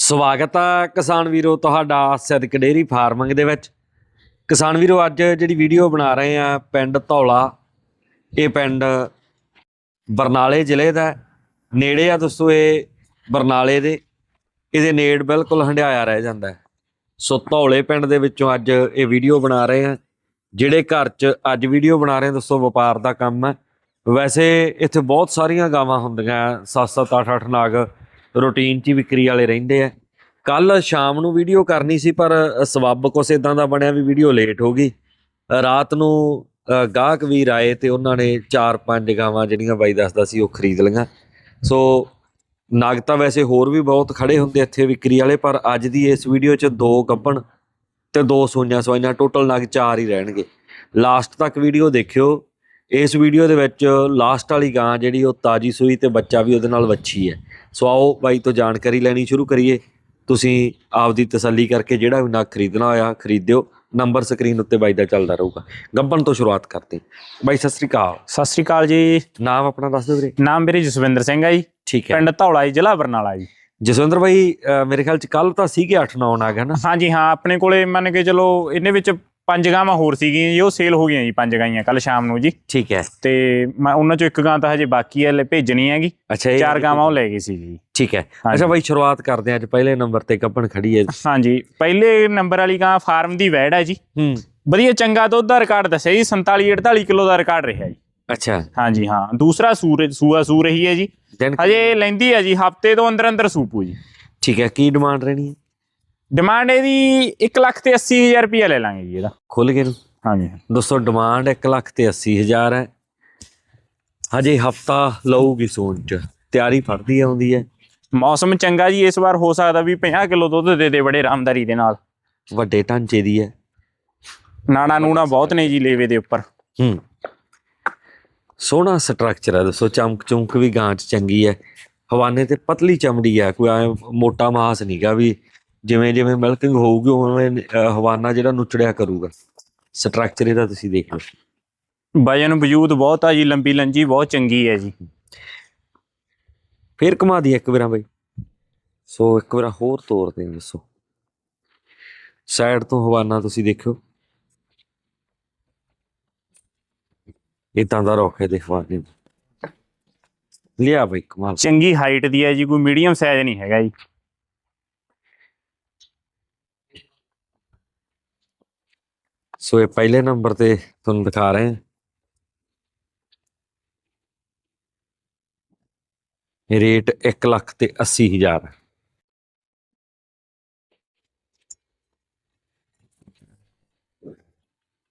ਸਵਾਗਤ ਆ ਕਿਸਾਨ ਵੀਰੋ ਤੁਹਾਡਾ ਸਿੱਧਕ ਡੇਰੀ ਫਾਰਮਿੰਗ ਦੇ ਵਿੱਚ। ਕਿਸਾਨ ਵੀਰੋ, ਅੱਜ ਜਿਹੜੀ ਵੀਡੀਓ ਬਣਾ ਰਹੇ ਆ ਪਿੰਡ ਧੌਲਾ, ਇਹ ਪਿੰਡ ਬਰਨਾਲੇ ਜ਼ਿਲ੍ਹੇ ਦਾ ਨੇੜੇ ਆ ਦੋਸਤੋ ਇਹ ਬਰਨਾਲੇ ਦੇ। ਇਹਦੇ ਨੇੜ ਬਿਲਕੁਲ ਹੰਡਿਆਇਆ ਰਹਿ ਜਾਂਦਾ ਸੋ ਧੌਲੇ ਪਿੰਡ ਦੇ ਵਿੱਚੋਂ ਅੱਜ ਇਹ ਵੀਡੀਓ ਬਣਾ ਰਹੇ ਆ। ਜਿਹੜੇ ਘਰ 'ਚ ਅੱਜ ਵੀਡੀਓ ਬਣਾ ਰਹੇ ਆ ਦੋਸਤੋ, ਵਪਾਰ ਦਾ ਕੰਮ ਹੈ। ਵੈਸੇ ਇੱਥੇ ਬਹੁਤ ਸਾਰੀਆਂ ਗਾਵਾਂ ਹੁੰਦੀਆਂ 7-7 8-8 ਨਾਗ ਰੂਟੀਨ 'ਚ ਹੀ ਵਿਕਰੀ ਵਾਲੇ ਰਹਿੰਦੇ ਆ। ਕੱਲ ਸ਼ਾਮ ਨੂੰ ਵੀਡੀਓ ਕਰਨੀ ਸੀ, ਪਰ ਸਬੱਬ ਕੁਛ ਇਦਾਂ ਦਾ ਬਣਿਆ ਵੀ ਵੀਡੀਓ ਲੇਟ ਹੋ ਗਈ। ਰਾਤ ਨੂੰ ਗਾਹਕ ਵੀਰ ਆਏ ਤੇ ਉਹਨਾਂ ਨੇ 4-5 ਗਾਵਾਂ ਜਿਹੜੀਆਂ ਬਾਈ ਦੱਸਦਾ ਸੀ ਉਹ ਖਰੀਦ ਲਈਆਂ। ਸੋ, ਨਗ ਤਾਂ ਵੈਸੇ ਹੋਰ ਵੀ ਬਹੁਤ ਖੜੇ ਹੁੰਦੇ ਇੱਥੇ ਵਿਕਰੀ ਵਾਲੇ, ਪਰ ਅੱਜ ਦੀ ਇਸ ਵੀਡੀਓ 'ਚ ਦੋ ਗੱਬਣ ਤੇ ਦੋ ਸੂਈਆਂ ਸਵਾਈਆਂ ਟੋਟਲ ਨਗ ਚਾਰ ਹੀ ਰਹਿਣਗੇ। ਲਾਸਟ ਤੱਕ ਵੀਡੀਓ ਦੇਖਿਓ। ਇਸ ਵੀਡੀਓ ਦੇ ਵਿੱਚ ਲਾਸਟ ਵਾਲੀ ਗਾਂ ਜਿਹੜੀ ਉਹ ਤਾਜੀ ਸੂਈ ਤੇ ਬੱਚਾ ਵੀ ਉਹਦੇ ਨਾਲ ਵੱਛੀ ਹੈ। ਸੋ ਆਓ ਬਾਈ ਤੋਂ ਜਾਣਕਾਰੀ ਲੈਣੀ ਸ਼ੁਰੂ ਕਰੀਏ। ਤੁਸੀਂ ਆਪਦੀ ਤਸੱਲੀ ਕਰਕੇ ਜਿਹੜਾ ਵੀ ਨਗ ਖਰੀਦਣਾ ਹੋਇਆ ਖਰੀਦਿਓ। ਨੰਬਰ ਸਕਰੀਨ ਉੱਤੇ ਬਾਈ ਦਾ ਚੱਲਦਾ ਰਹੂਗਾ। ਗੱਬਣ ਤੋਂ ਸ਼ੁਰੂਆਤ ਕਰਦੇ। ਬਾਈ ਸਤਿ ਸ੍ਰੀ ਅਕਾਲ। ਸਤਿ ਸ੍ਰੀ ਅਕਾਲ ਜੀ। ਨਾਮ ਆਪਣਾ ਦੱਸ ਦਿਓ ਵੀਰੇ। ਨਾਮ ਮੇਰੇ ਜਸਵਿੰਦਰ ਸਿੰਘ ਆ ਜੀ। ਠੀਕ ਹੈ। ਪਿੰਡ ਧੌਲਾ ਜੀ ਜ਼ਿਲ੍ਹਾ ਬਰਨਾਲਾ ਜੀ। ਜਸਵਿੰਦਰ ਬਾਈ ਮੇਰੇ ਖਿਆਲ ਚ ਕੱਲ ਤਾਂ ਸੀਗੇ 8-9 ਨਗ ਹੈ ਨਾ? ਹਾਂਜੀ ਹਾਂ ਆਪਣੇ ਕੋਲੇ ਮੰਨ ਕੇ ਚਲੋ ਇਹਦੇ ਵਿੱਚ ਪੰਜ ਗਾਵਾਂ ਹੋਰ ਸੀਗੀਆਂ ਜੀ ਉਹ ਸੇਲ ਹੋ ਗਈਆਂ ਜੀ ਪੰਜ ਗਾਈਆਂ ਕੱਲ ਸ਼ਾਮ ਨੂੰ ਜੀ। ਠੀਕ ਹੈ। ਤੇ ਮੈਂ ਉਹਨਾਂ ਚੋਂ ਇੱਕ ਗਾਂ ਤਾਂ ਹਜੇ ਬਾਕੀ ਹੈ ਲੈ ਭੇਜਣੀ ਹੈਗੀ। ਅੱਛਾ ਇਹ ਚਾਰ ਗਾਵਾਂ ਉਹ ਲੈ ਗਈ ਸੀ ਜੀ। ਠੀਕ ਹੈ। ਅੱਛਾ ਬਾਈ ਸ਼ੁਰੂਆਤ ਕਰਦੇ ਹਾਂ ਅੱਜ ਪਹਿਲੇ ਨੰਬਰ ਤੇ ਗੱਬਣ ਖੜੀ ਹੈ। ਹਾਂਜੀ ਪਹਿਲੇ ਨੰਬਰ ਵਾਲੀ ਗਾਂ ਫਾਰਮ ਦੀ ਵੈੜ ਹੈ ਜੀ। ਹੂੰ। ਵਧੀਆ ਚੰਗਾ ਦੁੱਧ ਦਾ ਰਿਕਾਰਡ ਦੱਸਿਆ ਜੀ 47 48 ਕਿਲੋ ਦਾ ਰਿਕਾਰਡ ਰਿਹਾ ਜੀ। ਅੱਛਾ। ਹਾਂਜੀ ਹਾਂ ਦੂਸਰਾ ਸੂਰ ਸੂਆ ਸੂ ਰਹੀ ਹੈ ਜੀ। ਹਜੇ ਲੈਂਦੀ ਹੈ ਜੀ ਹਫ਼ਤੇ ਤੋਂ ਅੰਦਰ ਅੰਦਰ ਸੂਪੂ ਜੀ। ਠੀਕ ਹੈ ਕੀ ਡਿਮਾਂਡ ਰਹਿਣੀ ਹੈ? ਡਿਮਾਂਡ ਇਹਦੀ 1 ਲੱਖ ਤੇ 80000 ਰੁਪਇਆ ਲੈ ਲਾਂਗੇ ਜੀ ਇਹਦਾ। ਖੁੱਲ ਨੂੰ ਹਾਂਜੀ। ਦੋਸਤੋ ਡਿਮਾਂਡ 1 ਲੱਖ ਤੇ 80 ਹਜ਼ਾਰ ਹੈ। ਹਜੇ ਹਫਤਾ ਲਊਗੀ ਸੂਣ ਚ। ਤਿਆਰੀ ਫੜਦੀ ਆਉਂਦੀ ਹੈ। ਮੌਸਮ ਚੰਗਾ ਜੀ ਇਸ ਵਾਰ ਹੋ ਸਕਦਾ ਵੀ 50 ਕਿਲੋ ਦੁੱਧ ਦੇ ਦੇ ਬੜੇ ਆਰਾਮਦਾਰੀ ਦੇ ਨਾਲ। ਵੱਡੇ ਢਾਂਚੇ ਦੀ ਹੈ। ਨਾਣਾ ਨੂਣਾ ਬਹੁਤ ਨੇ ਜੀ ਲੇਵੇ ਦੇ ਉੱਪਰ। ਹੂੰ। ਸੋਹਣਾ ਸਟਰਕਚਰ ਹੈ ਦੱਸੋ ਚਮਕ ਚੁੰਕ ਵੀ ਗਾਂ ਚ ਚੰਗੀ ਹੈ। ਹਵਾਨੇ ਤੇ ਪਤਲੀ ਚਮੜੀ ਹੈ ਕੋਈ ਐ ਮੋਟਾ ਮਾਸ ਨਹੀਂਗਾ ਵੀ ਜਿਵੇਂ ਜਿਵੇਂ ਮਿਲਕਿੰਗ ਹੋਊਗੀ ਉਵੇਂ ਹਵਾਨਾ ਜਿਹੜਾ ਨੁਚੜਿਆ ਕਰੂਗਾ। ਸਟਰਕਚਰ ਇਹਦਾ ਤੁਸੀਂ ਦੇਖ ਲਓ। ਵਜਨ ਵਜੂਦ ਬਹੁਤ ਆ ਜੀ ਲੰਬੀ ਲੰਜੀ ਬਹੁਤ ਚੰਗੀ ਹੈ ਜੀ। ਫੇਰ ਘੁਮਾ ਦੀ ਇੱਕ ਵਾਰਾਂ ਬਈ। ਸੋ ਇੱਕ ਵਾਰ ਹੋਰ ਤੋਰਦੇ ਹਾਂ ਦੱਸੋ। ਸਾਈਡ ਤੋਂ ਹਵਾਨਾ ਤੁਸੀਂ ਦੇਖਿਓ। ਇਤਾਂ ਦਾ ਰੋਕੇ ਦੇ ਹਵਾਨੇ। ਲਿਆ ਬਈ ਕਮਾਲ। ਚੰਗੀ ਹਾਈਟ ਦੀ ਹੈ ਜੀ ਕੋਈ ਮੀਡੀਅਮ ਸਾਈਜ਼ ਨਹੀਂ ਹੈਗਾ ਜੀ। ਸੋ ਇਹ ਪਹਿਲੇ ਨੰਬਰ ਤੇ ਤੁਹਾਨੂੰ ਦਿਖਾ ਰਹੇ ਹਾਂ। ਇਹ ਰੇਟ 1 ਲੱਖ ਤੇ 80 ਹਜ਼ਾਰ।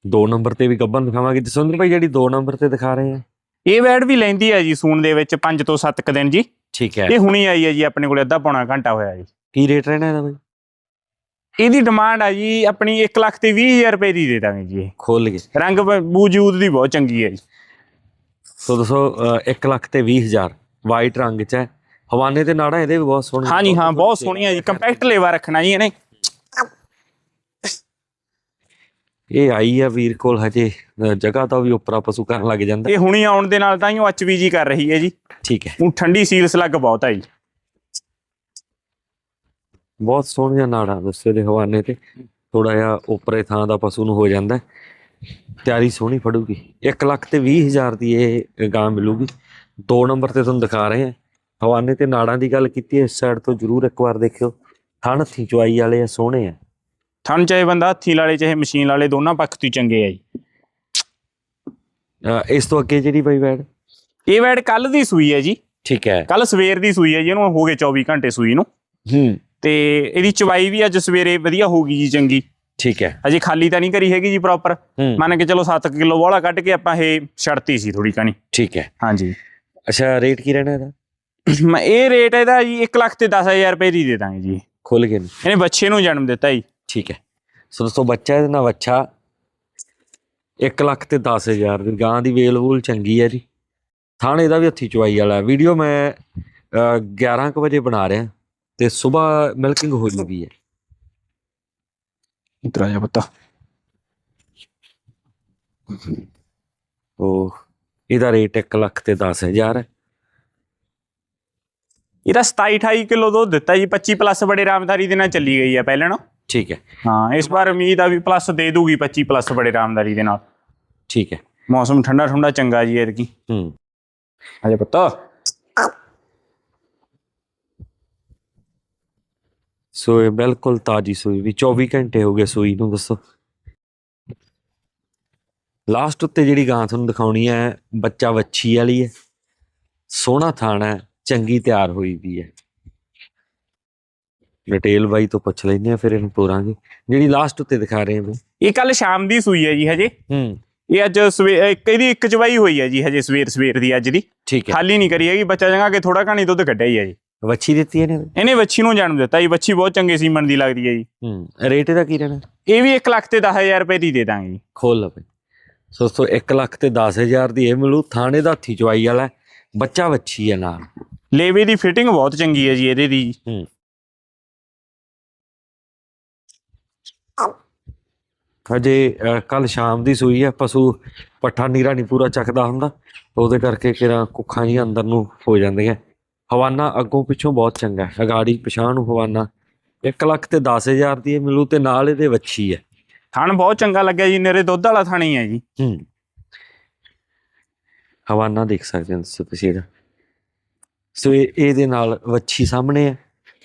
ਦੋ ਨੰਬਰ ਤੇ ਵੀ ਗੱਬਨ ਦਿਖਾਵਾਂਗੇ। ਜਸਵਿੰਦਰ ਭਾਈ ਜਿਹੜੀ ਦੋ ਨੰਬਰ ਤੇ ਦਿਖਾ ਰਹੇ ਆ ਇਹ ਵੈੜ ਵੀ ਲੈਂਦੀ ਹੈ ਜੀ ਸੂਣ ਦੇ ਵਿੱਚ 5 ਤੋਂ 7 ਕ ਦਿਨ ਜੀ। ਠੀਕ ਹੈ। ਇਹ ਹੁਣੀ ਆਈ ਹੈ ਜੀ ਆਪਣੇ ਕੋਲੇ ਅੱਧਾ ਪੌਣਾ ਘੰਟਾ ਹੋਇਆ ਜੀ। ਕੀ ਰੇਟ ਰਹਿਣਾ ਇਹਦਾ ਭਾਈ ਇਹਦੀ ਡਿਮਾਂਡ ਆ ਜੀ ਆਪਣੀ 1 ਲੱਖ ਤੇ 20000 ਰੁਪਏ ਦੀ ਦੇ ਦਾਂਗੇ ਜੀ ਇਹ। ਖੋਲ ਗਏ ਰੰਗ ਬ- ਵਜੂਦ ਦੀ ਬਹੁਤ ਚੰਗੀ ਹੈ ਜੀ। ਸੋ ਦੱਸੋ 1 ਲੱਖ ਤੇ 20 ਹਜ਼ਾਰ ਵਾਈਟ ਰੰਗ ਚ ਹੈ। ਹਵਾਨੇ ਤੇ ਨਾੜਾ ਇਹਦੇ ਵੀ ਬਹੁਤ ਸੋਹਣੇ ਹਾਂਜੀ ਹਾਂ ਬਹੁਤ ਸੋਹਣੀਆਂ ਜੀ। ਕੰਪੈਕਟ ਲੇਵਾ ਰੱਖਣਾ ਜੀ ਇਹਨੇ। ਇਹ ਆਈ ਆ ਵੀਰ ਕੋਲ ਹਜੇ ਅ, ਜਗ੍ਹਾ ਤਾਂ ਵੀ ਉਪਰਾ ਪਸ਼ੂ ਕਰਨ ਲੱਗ ਜਾਂਦਾ। ਇਹ ਹੁਣੀ ਆਉਣ ਦੇ ਨਾਲ ਤਾਂ ਹੀ ਉਹ ਜੀ ਕਰ ਰਹੀ ਹੈ ਜੀ। ਠੀਕ ਹੈ। ਉਹ ਠੰਡੀ ਸੀਲ ਸਲੱਗ ਬਹੁਤ ਹੈ ਜੀ। ਬਹੁਤ ਸੋਹਣੀਆਂ ਨਾੜਾਂ ਦੱਸੇ ਦੇ ਹਵਾਨੇ ਤੇ। ਥੋੜਾ ਜਿਹਾ ਉਪਰੇ ਥਾਂ ਦਾ ਪਸ਼ੂ ਨੂੰ ਹੋ ਜਾਂਦਾ ਹੈ। ਤਿਆਰੀ ਸੋਹਣੀ ਫੜੂਗੀ। 1 ਲੱਖ ਤੇ 20 ਹਜ਼ਾਰ ਦੀ ਇਹ ਗਾਂ ਮਿਲੂਗੀ। ਦੋ ਨੰਬਰ ਤੇ ਤੁਹਾਨੂੰ ਦਿਖਾ ਰਹੇ ਹਾਂ। ਹਵਾਨੇ ਤੇ ਨਾੜਾਂ ਦੀ ਗੱਲ ਕੀਤੀ ਹੈ ਇਸ ਸਾਈਡ ਤੋਂ ਜਰੂਰ ਇੱਕ ਵਾਰ ਦੇਖਿਓ। ਥਣ ਹੱਥੀ ਚੁਆਈ ਵਾਲੇ ਆ ਸੋਹਣੇ ਆ। ਥਣ ਚਾਹੇ ਬੰਦਾ ਹੱਥੀ ਲਾਲੇ ਚਾਹੇ ਮਸ਼ੀਨ ਲਾਲੇ ਦੋਨਾਂ ਪੱਖ ਤੋਂ ਹੀ ਚੰਗੇ ਆ ਜੀ। ਇਸ ਤੋਂ ਅੱਗੇ ਜਿਹੜੀ ਬਾਈ ਵੈੜ? ਇਹ ਵੈੜ ਕੱਲ ਦੀ ਸੂਈ ਹੈ ਜੀ। ਠੀਕ ਹੈ। ਕੱਲ ਸਵੇਰ ਦੀ ਸੂਈ ਹੈ ਜੀ ਇਹਨੂੰ ਹੋ ਗਏ 24 ਘੰਟੇ ਸੂਈ ਨੂੰ। ਹੂੰ। ਤੇ ਇਹਦੀ ਚਵਾਈ ਵੀ ਅੱਜ ਸਵੇਰੇ ਵਧੀਆ ਹੋ ਗਈ ਜੀ ਚੰਗੀ। ਠੀਕ ਹੈ। ਅਜੇ ਖਾਲੀ ਤਾਂ ਨਹੀਂ ਕਰੀ ਹੈਗੀ ਜੀ ਪ੍ਰੋਪਰ ਮੰਨ ਕੇ ਚਲੋ 7 ਕਿਲੋ ਵਾਲਾ ਕੱਢ ਕੇ ਆਪਾਂ ਇਹ ਛੜਤੀ ਸੀ ਥੋੜੀ ਕਣੀ। ਠੀਕ ਹੈ। ਹਾਂਜੀ। ਅੱਛਾ ਰੇਟ ਕੀ ਰਹਿਣਾ ਇਹਦਾ? ਮੈਂ ਇਹ ਰੇਟ ਇਹਦਾ ਜੀ 1 ਲੱਖ ਤੇ 10000 ਰੁਪਏ ਦੀ ਦੇ ਦਾਂਗੇ ਜੀ। ਖੁੱਲ ਗਏ ਨੇ। ਇਹਨੇ ਬੱਚੇ ਨੂੰ ਜਨਮ ਦਿੱਤਾ ਜੀ। ਠੀਕ ਹੈ। ਸੋ ਦੋਸਤੋ ਬੱਚਾ ਇਹਦੇ ਨਾਲ ਬੱਚਾ 1 ਲੱਖ ਤੇ 10000 ਦੀ ਗਾਂ ਦੀ ਵੇਲ ਵੂਲ ਚੰਗੀ ਹੈ ਜੀ। ਥਾਣੇ ਦਾ ਵੀ ਹੱਥੀ ਚਵਾਈ ਵਾਲਾ ਵੀਡੀਓ ਮੈਂ ਅ, 11 ਕੁ ਵਜੇ ਬਣਾ ਰਿਹਾ। ਤੇ ਸਵੇਰ ਮਿਲਕਿੰਗ ਹੋ ਜੂਗੀ ਹੈ। ਇਤਰਾ ਜਾ ਪਤਾ। ਉਹ ਇਹਦਾ ਰੇਟ 1 ਲੱਖ ਤੇ 10000 ਹੈ। ਇਹਦਾ 27 28 ਕਿਲੋ ਦੁੱਧ ਦਿੱਤਾ ਜੀ 25 ਪਲੱਸ ਬੜੇ ਰਾਮਦਾਰੀ ਦੇ ਨਾਲ ਚੱਲੀ ਗਈ ਆ ਪਹਿਲਾਂ ਨਾ। ਠੀਕ ਹੈ। ਹਾਂ ਇਸ ਵਾਰ ਉਮੀਦ ਆ ਵੀ ਪਲੱਸ ਦੇ ਦੂਗੀ 25 ਪਲੱਸ ਬੜੇ ਰਾਮਦਾਰੀ ਦੇ ਨਾਲ। ਠੀਕ ਹੈ। ਮੌਸਮ ਠੰਡਾ ਠੰਡਾ ਚੰਗਾ ਜੀ ਐਤਕੀ। ਹੂੰ। ਅਜੇ ਪੁੱਤ। ਸੋ ਇਹ ਬਿਲਕੁਲ ਤਾਜੀ ਸੂਈ ਵੀ 24 ਘੰਟੇ ਹੋ ਗਏ ਸੂਈ ਨੂੰ ਦੱਸੋ। ਲਾਸਟ ਉੱਤੇ ਜਿਹੜੀ ਗਾਂ ਤੁਹਾਨੂੰ ਦਿਖਾਉਣੀ ਹੈ ਬੱਚਾ ਵੱਛੀ ਵਾਲੀ ਹੈ। ਸੋਹਣਾ ਥਾਣਾ ਚੰਗੀ ਤਿਆਰ ਹੋਈ ਵੀ ਹੈ। ਡਿਟੇਲ ਬਾਈ ਤੋਂ ਪੁੱਛ ਲੈਂਦੇ ਆ ਫਿਰ ਇਹਨੂੰ ਤੋਰਾਂਗੇ। ਜਿਹੜੀ ਲਾਸਟ ਉੱਤੇ ਦਿਖਾ ਰਹੇ ਹਾਂ ਇਹ ਕੱਲ ਸ਼ਾਮ ਦੀ ਸੂਈ ਹੈ ਜੀ ਹਜੇ। ਹੂੰ। ਇਹ ਅੱਜ ਸਵੇ ਇੱਕ ਇਹਦੀ ਇੱਕ ਚਵਾਈ ਹੋਈ ਹੈ ਜੀ ਹਜੇ ਸਵੇਰ ਸਵੇਰ ਦੀ ਅੱਜ ਦੀ। ਠੀਕ ਹੈ। ਖਾਲੀ ਨਹੀਂ ਕਰੀ ਹੈਗੀ ਬੱਚਾ ਜਗਾ ਕੇ ਥੋੜਾ ਘਾਣੀ ਦੁੱਧ ਕੱਢਿਆ ਹੀ ਹੈ ਜੀ। ਵੱਛੀ ਦਿੱਤੀ ਇਹਨੇ ਇਹਨੇ ਵੱਛੀ ਨੂੰ ਜਨਮ ਦਿੱਤਾ ਜੀ ਵੱਛੀ ਬਹੁਤ ਚੰਗੇ ਸੀਮਨ ਦੀ ਲੱਗਦੀ ਹੈ ਜੀ। ਹੂੰ ਰੇਟ ਇਹਦਾ ਕੀ ਰਹਿਣਾ? ਇਹ ਵੀ 1 ਲੱਖ ਤੇ 10000 ਰੁਪਏ ਦੀ ਦੇ ਦਾਂਗੇ ਜੀ। ਖੋਲ ਲਵੇ ਸੋ ਸੋ 1 ਲੱਖ ਤੇ 10000 ਦੀ ਇਹ ਮਿਲੂ ਥਾਣੇ ਦਾ ਹੱਥੀ ਚਵਾਈ ਵਾਲਾ। ਬੱਚਾ ਵੱਛੀ ਹੈ ਨਾਲ। ਲੇਵੇ ਦੀ ਫਿਟਿੰਗ ਬਹੁਤ ਚੰਗੀ ਹੈ ਜੀ ਇਹਦੇ ਦੀ। ਜੀ। ਹੂੰ। ਹਜੇ ਕੱਲ ਸ਼ਾਮ ਦੀ ਸੂਈ ਹੈ ਪਸ਼ੂ ਪੱਠਾ ਨੀਰਾ ਨਹੀਂ ਪੂਰਾ ਚੱਕਦਾ ਹੁੰਦਾ ਉਹਦੇ ਕਰਕੇ ਕਿਰਾ ਕੁੱਖਾਂ ਹੀ ਅੰਦਰ ਨੂੰ ਹੋ ਜਾਂਦੀਆਂ। ਹਵਾਨਾ ਅੱਗੋਂ ਪਿੱਛੋਂ ਬਹੁਤ ਚੰਗਾ ਹੈ। ਅਗਾੜੀ ਪਛਾਣ ਨੂੰ ਹਵਾਨਾ। 1 ਲੱਖ ਤੇ 10000 ਦੀ ਇਹ ਮਿਲੂ ਤੇ ਨਾਲ ਇਹਦੇ ਵੱਛੀ ਹੈ। ਥਣ ਬਹੁਤ ਚੰਗਾ ਲੱਗਿਆ ਜੀ ਨੇਰੇ ਦੁੱਧ ਵਾਲਾ ਥਣ ਹੀ ਜੀ। ਹੂੰ। ਹਵਾਨਾ ਦੇਖ ਸਕਦੇ ਹੋ ਤੁਸੀਂ ਇਹਦਾ ਸੋ ਇਹ ਇਹਦੇ ਨਾਲ ਵੱਛੀ ਸਾਹਮਣੇ ਹੈ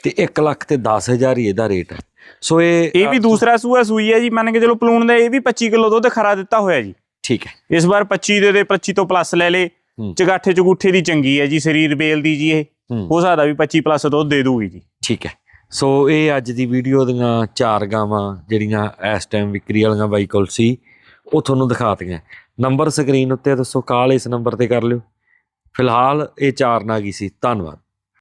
ਤੇ 1 ਲੱਖ ਤੇ 10000 ਹੀ ਇਹਦਾ ਰੇਟ ਹੈ। ਸੋ ਇਹ ਇਹ ਵੀ ਦੂਸਰਾ ਸੂਆ ਸੂਈ ਹੈ ਜੀ। ਮੰਨ ਕੇ ਚਲੋ ਪਲੂਣ ਦਾ ਇਹ ਵੀ 25 ਕਿਲੋ ਦੁੱਧ ਖਰਾ ਦਿੱਤਾ ਹੋਇਆ ਜੀ। ਠੀਕ ਹੈ। ਇਸ ਵਾਰ 25 ਦੇ ਦੇ 25 ਤੋਂ ਪਲੱਸ ਲੈ ਲੇ। ਚਗਾਠੇ ਚਗੂਠੇ ਦੀ ਚੰਗੀ ਹੈ ਜੀ ਸਰੀਰ ਬੇਲ ਦੀ ਜੀ ਇਹ। ਹੋ। ਸਕਦਾ ਵੀ 25 ਪਲੱਸ ਦੁੱਧ ਦੇ ਦੂਗੀ ਜੀ। ਠੀਕ ਹੈ। ਸੋ ਇਹ ਅੱਜ ਦੀ ਵੀਡੀਓ ਦੀਆਂ ਚਾਰ ਗਾਵਾਂ ਜਿਹੜੀਆਂ ਇਸ ਟਾਈਮ ਵਿਕਰੀ ਵਾਲੀਆਂ ਬਾਈ ਕੋਲ ਸੀ ਉਹ ਤੁਹਾਨੂੰ ਦਿਖਾਤੀਆਂ। ਨੰਬਰ ਸਕਰੀਨ ਉੱਤੇ ਦੱਸੋ ਕਾਲ ਇਸ ਨੰਬਰ ਤੇ ਕਰ ਲਿਓ। ਫਿਲਹਾਲ ਇਹ ਚਾਰ ਨਾਗੀ ਸੀ। ਧੰਨਵਾਦ।